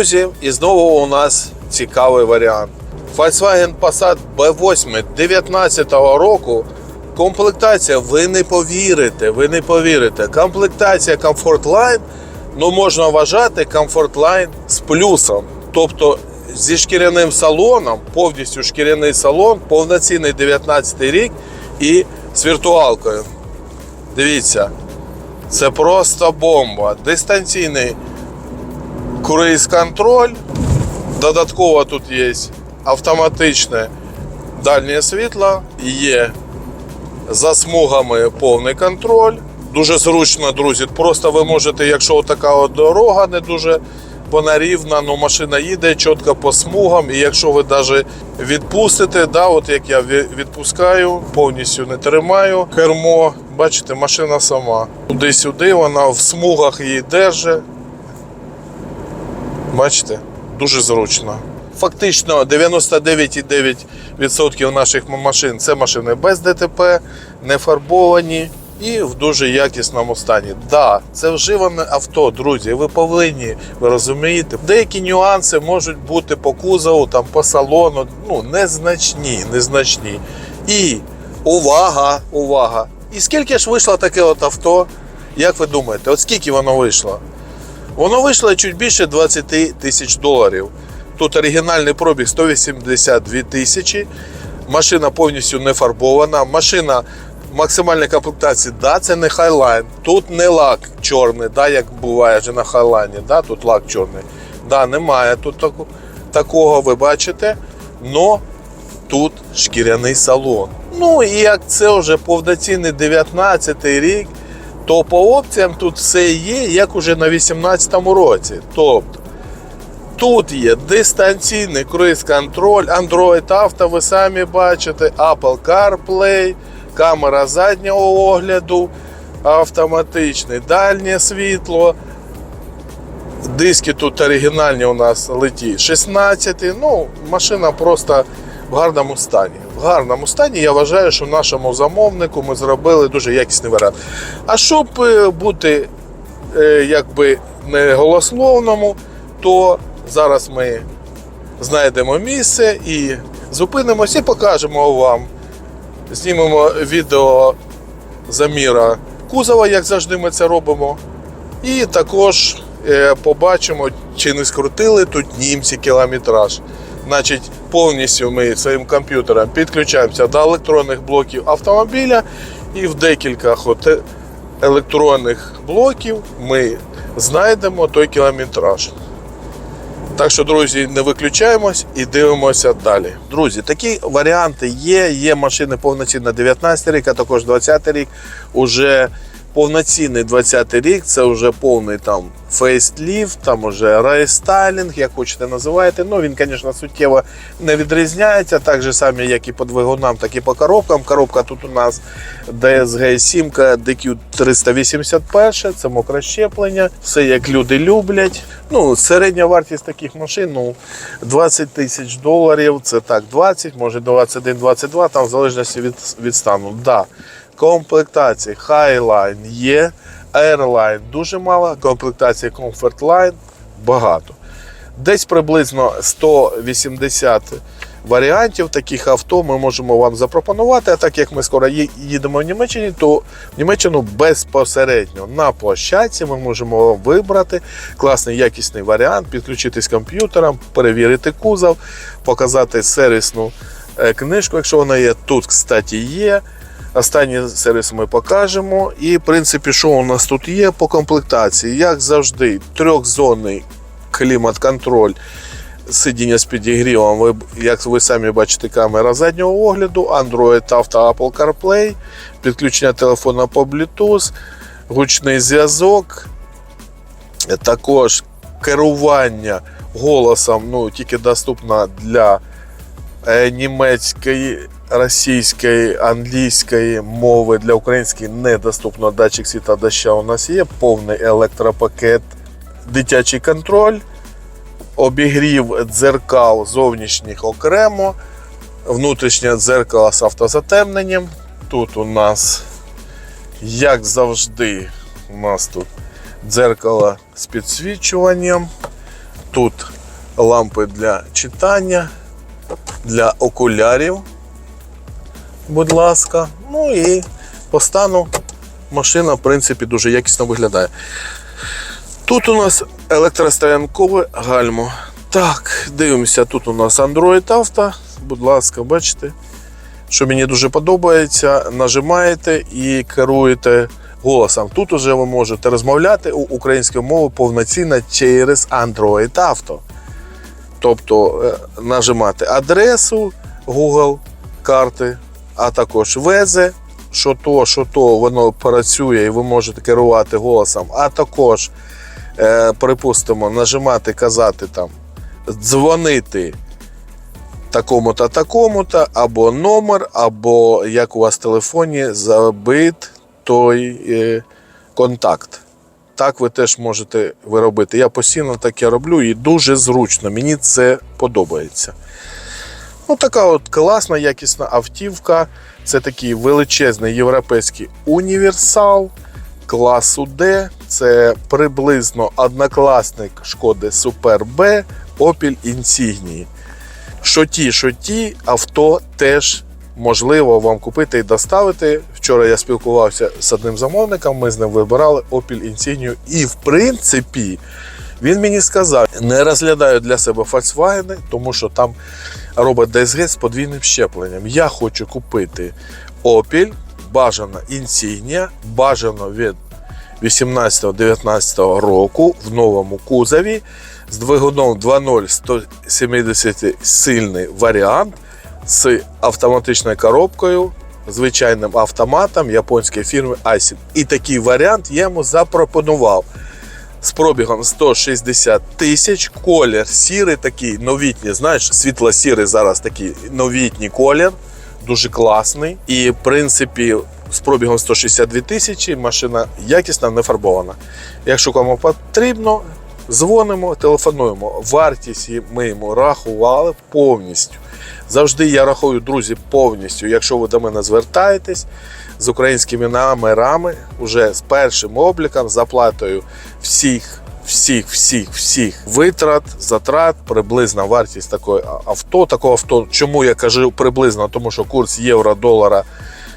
Друзі, і знову у нас цікавий варіант. Volkswagen Passat B8 19 року. Комплектація, ви не повірите, ви не повірите. Комплектація Comfort Line, ну можна вважати Comfort Line з плюсом. Тобто зі шкіряним салоном, повністю шкіряний салон, повноцінний 19 рік і з віртуалкою. Дивіться, це просто бомба. Дистанційний круїз-контроль. Додатково тут є автоматичне дальнє світло, є за смугами повний контроль. Дуже зручно, друзі. Просто ви можете, якщо така от дорога не дуже вона рівна, ну машина їде чітко по смугам. І якщо ви навіть відпустите, да, от як я відпускаю, повністю не тримаю кермо, бачите, машина сама. Туди-сюди вона в смугах її держить. Бачите, дуже зручно. Фактично 99,9% наших машин це машини без ДТП, не фарбовані і в дуже якісному стані. Да, це вживане авто, друзі. Ви повинні, ви розумієте, деякі нюанси можуть бути по кузову, там по салону, ну незначні, незначні. І увага, увага! І скільки ж вийшло таке от авто? Як ви думаєте, от скільки воно вийшло? Воно вийшло чуть більше 20 тисяч доларів. Тут оригінальний пробіг 182 тисячі. Машина повністю не фарбована. Машина максимальної комплектації, да, це не Highline. Тут не лак чорний, да, як буває вже на Highline, да, тут лак чорний. Да, немає тут такого, ви бачите. Но тут шкіряний салон. Ну і як це вже повноцінний 19 рік, то по опціям тут все є, як уже на 18-му році. Тобто тут є дистанційний круїз-контроль, Android Auto, ви самі бачите, Apple CarPlay, камера заднього огляду, автоматичне дальнє світло. Диски тут оригінальні у нас леті 16. Ну, машина просто в гарному стані. В гарному стані я вважаю, що нашому замовнику ми зробили дуже якісний варіант. А щоб е, бути е, якби не голословному, то зараз ми знайдемо місце і зупинимося і покажемо вам. Знімемо відео заміра кузова, як завжди ми це робимо. І також е, побачимо, чи не скрутили тут німці кілометраж. Значить, повністю ми своїм комп'ютером підключаємося до електронних блоків автомобіля і в декілька електронних блоків ми знайдемо той кілометраж. Так що, друзі, не виключаємось і дивимося далі. Друзі, такі варіанти є. Є машини повноцінно 19 рік, а також 20 рік. Уже повноцінний 20 рік, це вже повний там фейсліфт, там уже рейстайлінг, як хочете називайте. Ну він, звісно, суттєво не відрізняється, так же самі, як і по двигунам, так і по коробкам. Коробка тут у нас DSG 7 DQ 381, це мокре щеплення, все як люди люблять. Ну, середня вартість таких машин ну, 20 тисяч доларів, це так, 20, може 21-22, там в залежності від, від стану. Да. Комплектації Highline є, Airline дуже мало, комплектації Comfort Line багато. Десь приблизно 180 варіантів таких авто ми можемо вам запропонувати. А так як ми скоро їдемо в Німеччині, то в Німеччину безпосередньо на площадці ми можемо вибрати класний якісний варіант, підключитись комп'ютером, перевірити кузов, показати сервісну е, книжку, якщо вона є. Тут, кстати, є. Останній сервіс ми покажемо. І, в принципі, що у нас тут є по комплектації? Як завжди, трьохзонний клімат-контроль, сидіння з підігрівом. Як ви самі бачите, камера заднього огляду, Android Auto, Apple CarPlay, підключення телефона по Bluetooth, гучний зв'язок, також керування голосом ну, тільки доступно для е, німецької, російської, англійської мови для української недоступно. Датчик світа доща у нас є, повний електропакет, дитячий контроль, обігрів дзеркал зовнішніх окремо, внутрішнє дзеркало з автозатемненням. Тут у нас, як завжди, у нас тут дзеркало з підсвічуванням. Тут лампи для читання, для окулярів. Будь ласка. Ну і по стану машина, в принципі, дуже якісно виглядає. Тут у нас електростоянкове гальмо. Так, дивимося, тут у нас Android Auto. Будь ласка, бачите, що мені дуже подобається. Нажимаєте і керуєте голосом. Тут уже ви можете розмовляти у українською мовою повноцінно через Android Auto. Тобто е, нажимати адресу Google карти, а також везе, що то, що то воно працює, і ви можете керувати голосом, а також, е, припустимо, нажимати, казати там, дзвонити такому-то, такому-то, або номер, або як у вас в телефоні забит той е, контакт. Так ви теж можете виробити. Я постійно таке роблю і дуже зручно. Мені це подобається. Ну, така от класна, якісна автівка. Це такий величезний європейський універсал класу D. Це приблизно однокласник шкоди Super B Opel Insignia. Що ті, що ті, авто теж можливо вам купити і доставити. Вчора я спілкувався з одним замовником, ми з ним вибирали Opel Insignia. І в принципі, він мені сказав: не розглядаю для себе Volkswagen, тому що там робить DSG з подвійним щепленням. Я хочу купити Opel, бажано Insignia, бажано від 18-19 року в новому кузові з двигуном 2.0 170 сильний варіант з автоматичною коробкою, звичайним автоматом японської фірми Aisin. І такий варіант я йому запропонував з пробігом 160 тисяч, колір сірий, такий новітній, знаєш, світло-сірий зараз такий новітній колір, дуже класний. І в принципі, з пробігом 162 тисячі машина якісна, не фарбована. Якщо кому потрібно, дзвонимо, телефонуємо. Вартість ми йому рахували повністю. Завжди я рахую, друзі, повністю. Якщо ви до мене звертаєтесь з українськими номерами, вже з першим обліком, з оплатою всіх, всіх, всіх, всіх витрат, затрат, приблизна вартість такої авто. Такого авто, чому я кажу приблизно, тому що курс євро-долара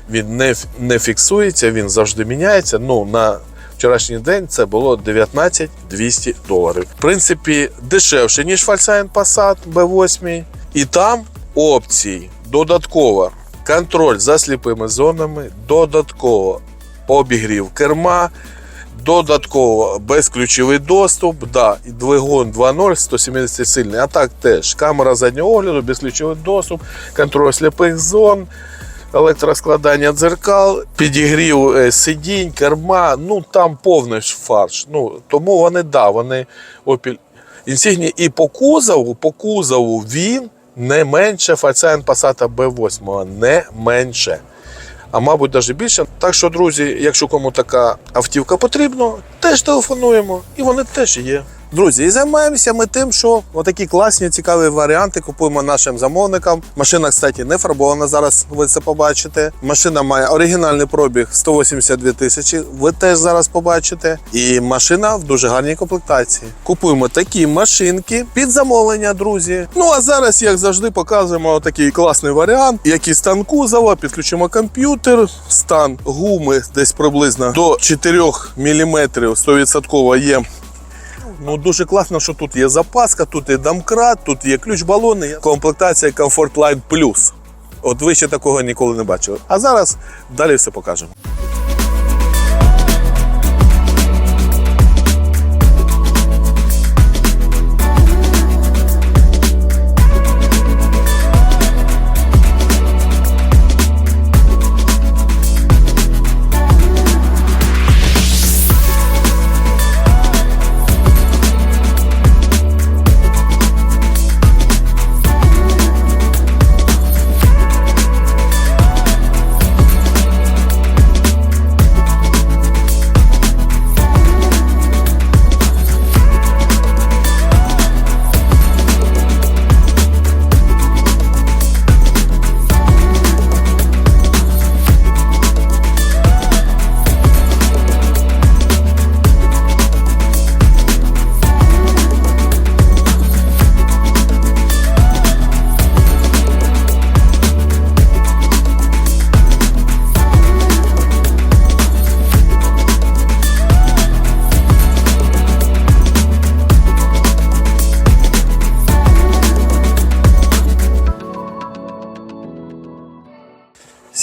він не, не фіксується, він завжди міняється. Ну, на вчорашній день це було 19 200 доларів. В принципі, дешевше, ніж Volkswagen Passat B8. І там опції додатково контроль за сліпими зонами, додатково обігрів керма, додатково безключовий доступ, да, і двигун 2.0 170 сильний, а так теж камера заднього огляду, безключовий доступ, контроль сліпих зон, електроскладання дзеркал, підігрів е, сидінь, керма, ну там повний фарш. Ну, тому вони, да, вони Opel Insignia і по кузову, по кузову він не менше Volkswagen Passat B8, не менше. А мабуть, навіть більше. Так що, друзі, якщо кому така автівка потрібна, теж телефонуємо, і вони теж є. Друзі, і займаємося ми тим, що отакі класні, цікаві варіанти купуємо нашим замовникам. Машина, кстати, не фарбована. Зараз ви це побачите. Машина має оригінальний пробіг 182 тисячі. Ви теж зараз побачите. І машина в дуже гарній комплектації. Купуємо такі машинки під замовлення, друзі. Ну а зараз, як завжди, показуємо такий класний варіант, який стан кузова, підключимо комп'ютер, стан гуми десь приблизно до 4 мм 100% є Ну дуже класно, що тут є запаска, тут є домкрат, тут є ключ балони, комплектація Comfort Line Plus. От ви ще такого ніколи не бачили. А зараз далі все покажемо.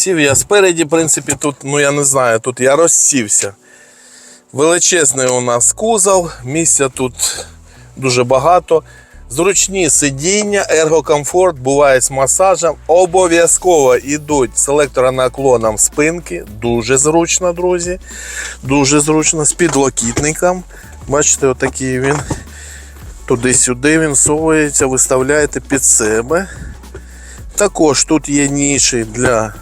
Сів я спереді, в принципі, тут, ну я не знаю, тут я розсівся. Величезний у нас кузов, місця тут дуже багато. Зручні сидіння, ергокомфорт, буває з масажем. Обов'язково йдуть з електронаклоном спинки. Дуже зручно, друзі. Дуже зручно. З підлокітником. Бачите, отакий він. Туди-сюди він совується, виставляєте під себе. Також тут є ніші для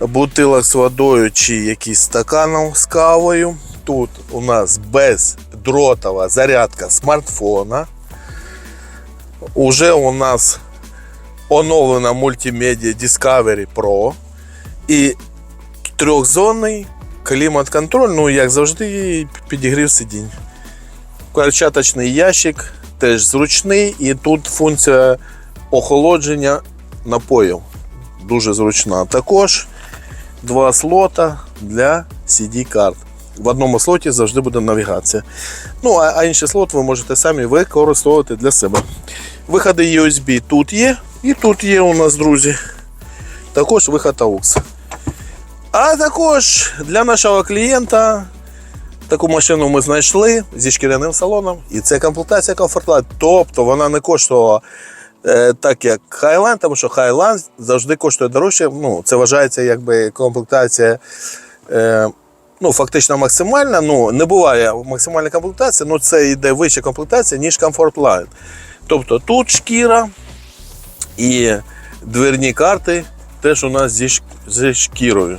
бутилок з водою чи якісь стаканів з кавою. Тут у нас бездротова зарядка смартфона. Уже у нас оновлена мультимедіа Discovery Pro і трьохзонний клімат-контроль, ну як завжди, підігрів сидінь. Перчаточний ящик теж зручний, і тут функція охолодження напоїв. Дуже зручна. Також два слота для CD-карт. В одному слоті завжди буде навігація. Ну, а, інший слот ви можете самі використовувати для себе. Виходи USB тут є, і тут є у нас, друзі. Також виход AUX. А також для нашого клієнта таку машину ми знайшли зі шкіряним салоном. І це комплектація Comfortline. Тобто вона не коштувала так, як Highline, тому що Highline завжди коштує дорожче. Ну, це вважається якби комплектація. Е, Ну, фактично максимальна. Ну, не буває максимальна комплектація, ну це йде вища комплектація, ніж Comfort Line. Тобто тут шкіра і дверні карти теж у нас зі, зі шкірою.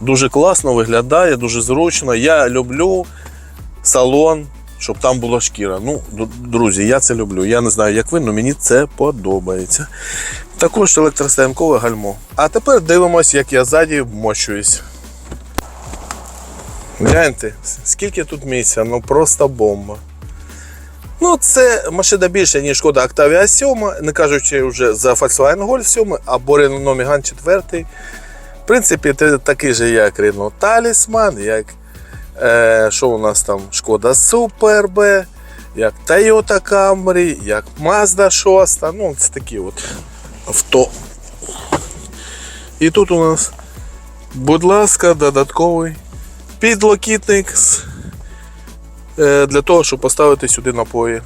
Дуже класно виглядає, дуже зручно. Я люблю салон, щоб там була шкіра. Ну, друзі, я це люблю. Я не знаю, як ви, але мені це подобається. Також електростаянкове гальмо. А тепер дивимося, як я ззаді вмощуюсь. Гляньте, скільки тут місця, ну просто бомба. Ну, це машина більше, ніж шкода Octavia 7, не кажучи вже за Volkswagen Golf 7 або Renault Megane 4. В принципі, це такий же, як Renault Talisman, як е, що у нас там Шкода Super як Toyota Camry, як Mazda 6. Ну, це такі от авто. І тут у нас, будь ласка, додатковий підлокітник е, для того, щоб поставити сюди напої.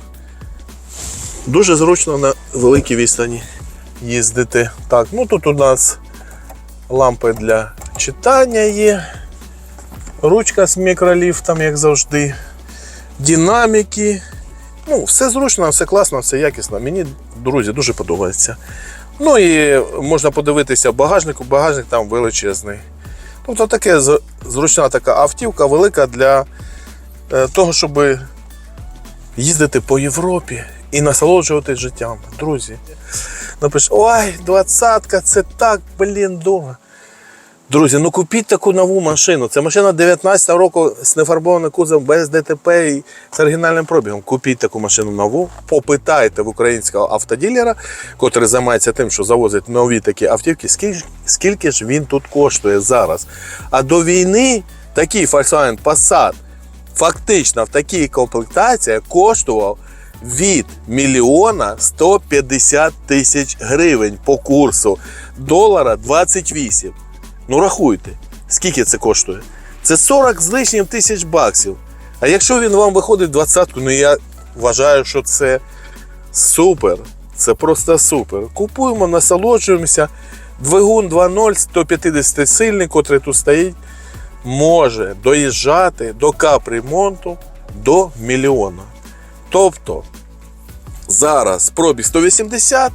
Дуже зручно на великій відстані їздити. Так, ну тут у нас лампи для читання є, ручка з мікроліфтом, як завжди, динаміки. Ну, все зручно, все класно, все якісно. Мені, друзі, дуже подобається. Ну і можна подивитися багажнику, багажник там величезний. Тобто таке зручна така автівка, велика для е, того, щоб їздити по Європі і насолоджуватись життям. Друзі. Напиш, ой, двадцятка, це так, блін, дорого. Друзі, ну купіть таку нову машину. Це машина 19 року з нефарбованим кузовом без ДТП і з оригінальним пробігом. Купіть таку машину нову, попитайте в українського автоділера, який займається тим, що завозить нові такі автівки, скільки, скільки ж він тут коштує зараз. А до війни такий Volkswagen Passat фактично в такій комплектації коштував від мільйона 150 тисяч гривень по курсу долара 28. Ну рахуйте, скільки це коштує? Це 40 з лишнім тисяч баксів. А якщо він вам виходить двадцятку, ну я вважаю, що це супер. Це просто супер. Купуємо, насолоджуємося. Двигун 2.0, 150 сильний, котрий тут стоїть, може доїжджати до капремонту до мільйона. Тобто зараз пробіг 180,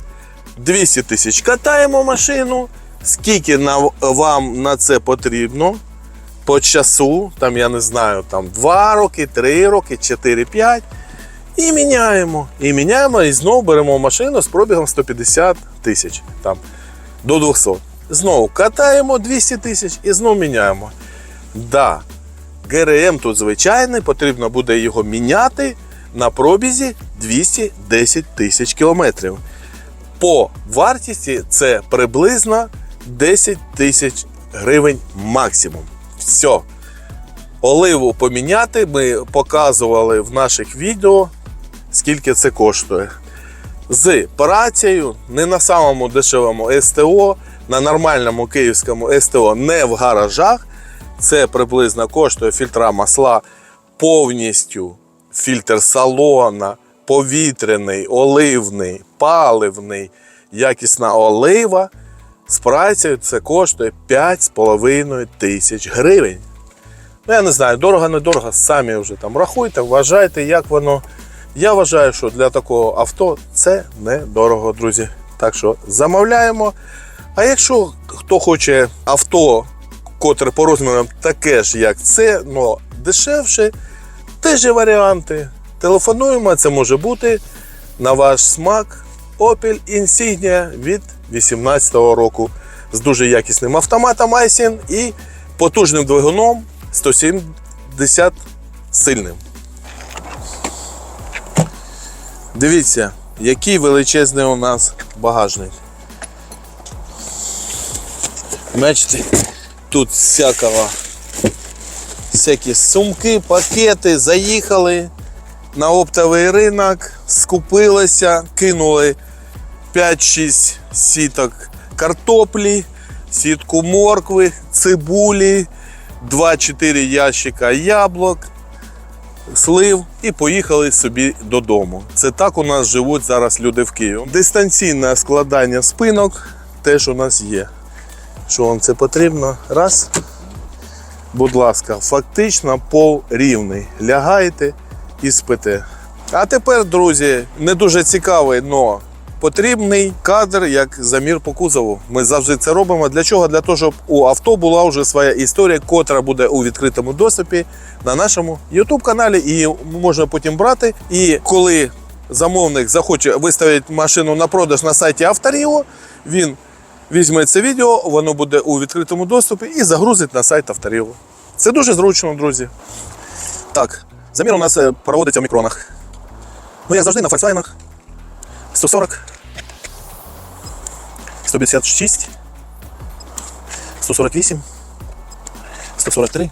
200 тисяч катаємо машину. Скільки вам на це потрібно по часу, там я не знаю, там 2 роки, 3 роки, 4-5. І міняємо. І міняємо, і знову беремо машину з пробігом 150 тисяч там, до 200. Знову катаємо 200 тисяч і знову міняємо. Да, ГРМ тут звичайний, потрібно буде його міняти на пробізі 210 тисяч кілометрів. По вартісті це приблизно 10 тисяч гривень максимум. Все. Оливу поміняти ми показували в наших відео, скільки це коштує. з працею, не на самому дешевому СТО, на нормальному київському СТО, не в гаражах. Це приблизно коштує фільтра масла повністю фільтр салона, повітряний, оливний, паливний, якісна олива. З працею це коштує 5,5 тисяч гривень. Ну, я не знаю, дорого, недорого, самі вже там рахуйте, вважайте, як воно. Я вважаю, що для такого авто це недорого, друзі. Так що замовляємо. А якщо хто хоче авто, котре по розмірам таке ж, як це, але дешевше, теж варіанти. Телефонуємо, це може бути на ваш смак Opel Insignia від 2018 року з дуже якісним автоматом Айсін і потужним двигуном 170 сильним. Дивіться, який величезний у нас багажник. Бачите, тут всякого. Всякі сумки, пакети, заїхали на оптовий ринок, скупилися, кинули 5-6 сіток картоплі, сітку моркви, цибулі, 2-4 ящика яблук, слив і поїхали собі додому. Це так у нас живуть зараз люди в Києві. Дистанційне складання спинок теж у нас є. Що вам це потрібно? Раз. Будь ласка, фактично пол рівний. Лягайте і спите. А тепер, друзі, не дуже цікавий, але потрібний кадр як замір по кузову. Ми завжди це робимо. Для чого? Для того, щоб у авто була вже своя історія, котра буде у відкритому доступі на нашому YouTube каналі. І можна потім брати. І коли замовник захоче виставити машину на продаж на сайті Авторіо, він візьме це відео, воно буде у відкритому доступі і загрузить на сайт Авторіо. Це дуже зручно, друзі. Так, замір у нас е, проводиться в мікронах. Ну, як завжди на Volkswagen 140, 156, 148, 143,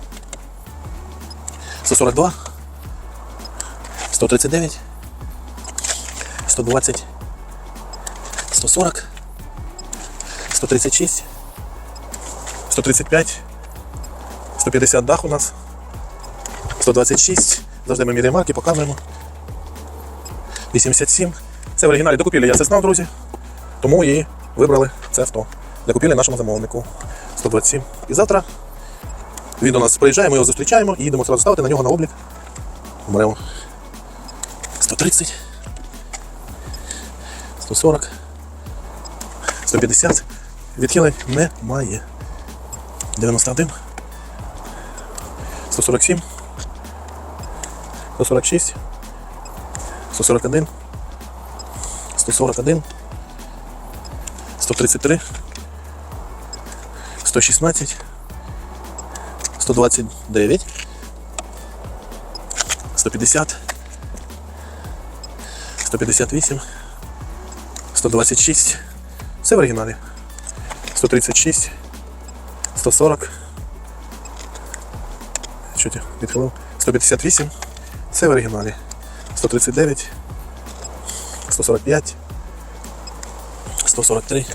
142, 139, 120, 140, 136, 135, 150 дах у нас, 126, завжди ми міряємо марки, показуємо. 87. Це в оригіналі докупілі, я це знав, друзі. Тому і вибрали це авто. Для купівлі нашому замовнику. 127. І завтра він до нас приїжджає, ми його зустрічаємо і їдемо одразу ставити на нього на облік. Беремо 130, 140, 150. Відхилень немає. 91, 147, 146, 141, 141, 133, 116, 129, 150, 158, 126. Все в оригіналі. 136, 140. Що ти відхилив? 158. Це в оригіналі. 139, 145, 143,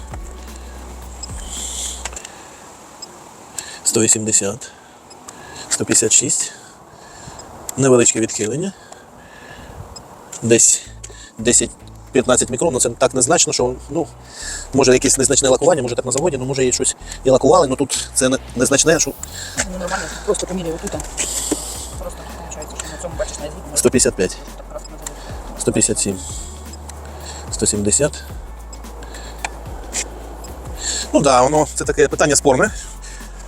180, 156. Невеличке відхилення. Десь 10-15 мікрон, ну це так незначно, що ну, може якесь незначне лакування, може так на заводі, ну може і щось і лакували, ну тут це незначне, що Ну нормально, просто поміряю тут. Просто виходить, що на цьому бачиш на звіт, 155, так просто на заводі. 157, 170. Ну да, воно це таке питання спорне.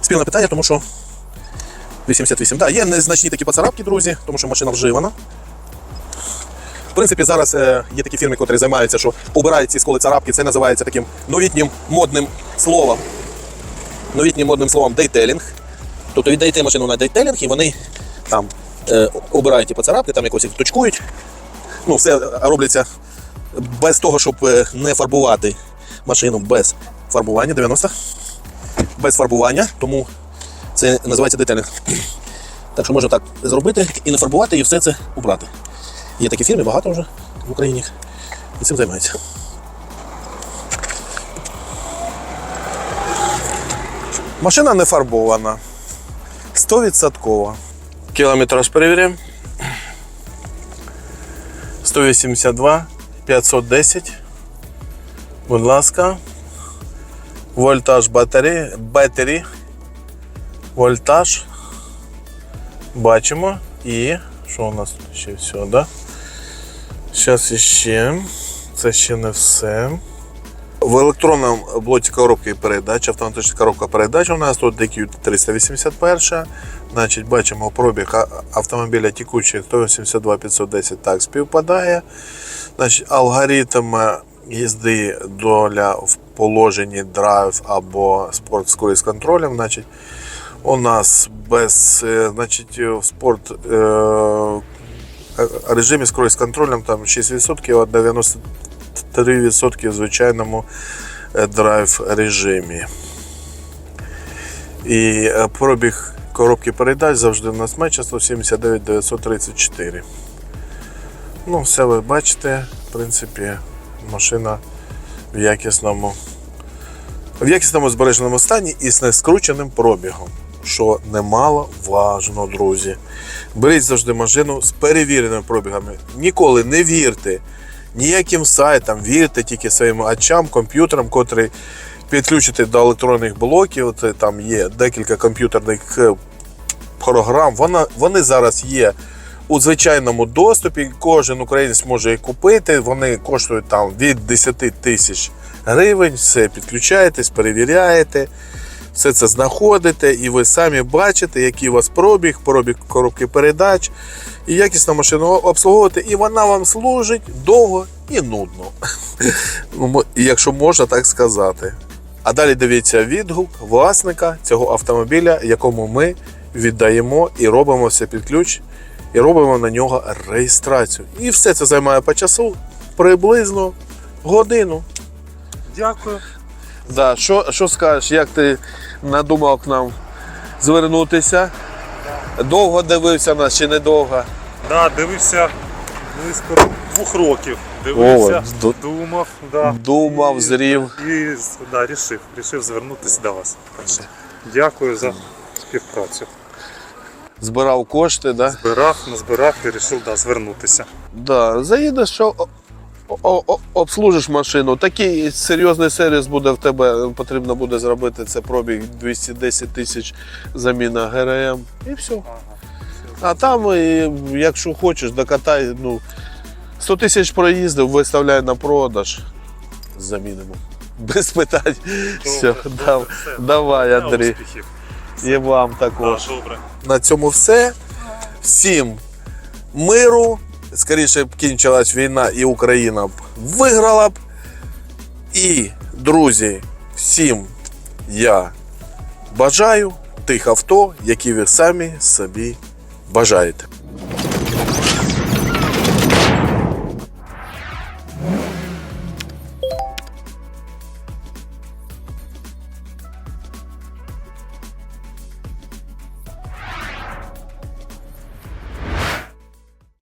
Спірне питання, тому що 88. Так, да, є незначні такі поцарапки, друзі, тому що машина вживана. В принципі, зараз е, є такі фірми, які займаються, що обирають ці сколи царапки. Це називається таким новітнім модним словом. Новітнім модним словом дейтелінг. Тобто віддаєте машину на дейтелінг і вони там е, обирають ті поцарапки, там якось їх точкують. Ну, все робляться без того, щоб е, не фарбувати машину без фарбування 90. Без фарбування, тому це називається детелінг. Так що можна так зробити і не фарбувати, і все це убрати. Є такі фірми, багато вже в Україні. І цим займається. Машина не фарбована. 100%. Кілометраж перевіряємо. 182, 510. Будь ласка. Вольтаж батареї. Бетері. Вольтаж. Бачимо. І що у нас тут ще все, да? Зараз іще. Це ще не все. В електронному блоці коробки передач, автоматична коробка передач у нас тут DQ 381. Значить, бачимо пробіг автомобіля текучий 182 510 так співпадає. Значить, алгоритм їзди доля в положенні драйв або спорт з круїз контролем. Значить, у нас без е, значить, в спорт е, е, режимі з контролем там 6%, а 93% в звичайному е, драйв режимі. І е, пробіг коробки передач завжди у нас менше 179 934. Ну, все ви бачите, в принципі, машина в якісному, в якісному збереженому стані і з нескрученим пробігом, що немало важно, друзі. Беріть завжди машину з перевіреними пробігами. Ніколи не вірте ніяким сайтам, вірте тільки своїм очам, комп'ютерам, котрі підключити до електронних блоків. От, там є декілька комп'ютерних е, програм. Вона, вони зараз є у звичайному доступі. Кожен українець може їх купити. Вони коштують там від 10 тисяч гривень. Все підключаєтесь, перевіряєте. Все це знаходите, і ви самі бачите, який у вас пробіг, пробіг коробки передач, і якісно машину обслуговувати, і вона вам служить довго і нудно. Ну, Якщо можна так сказати. А далі дивіться відгук власника цього автомобіля, якому ми віддаємо і робимо все під ключ, і робимо на нього реєстрацію. І все це займає по часу приблизно годину. Дякую. Да, що, що скажеш, як ти надумав к нам звернутися? Довго дивився нас чи недовго? Да, дивився близько двох років. Дивився, О, думав, да. Думав, І- зрів. І да, рішив, рішив звернутися до вас. Дякую за співпрацю. Збирав кошти, да? Збирав, назбирав і вирішив да, звернутися. Да, заїдеш, що обслужиш машину. Такий серйозний сервіс буде в тебе. Потрібно буде зробити це пробіг 210 тисяч заміна ГРМ. І все. Ага. А там, якщо хочеш, докатай, ну, 100 тисяч проїздив, виставляй на продаж. Замінимо. Без питань. Все, Добре, дав, все. давай, Андрій. Успіхів. І вам також. добре. На цьому все. Всім миру. Скоріше б кінчилась війна і Україна б виграла б. І, друзі, всім я бажаю тих авто, які ви самі собі бажаєте.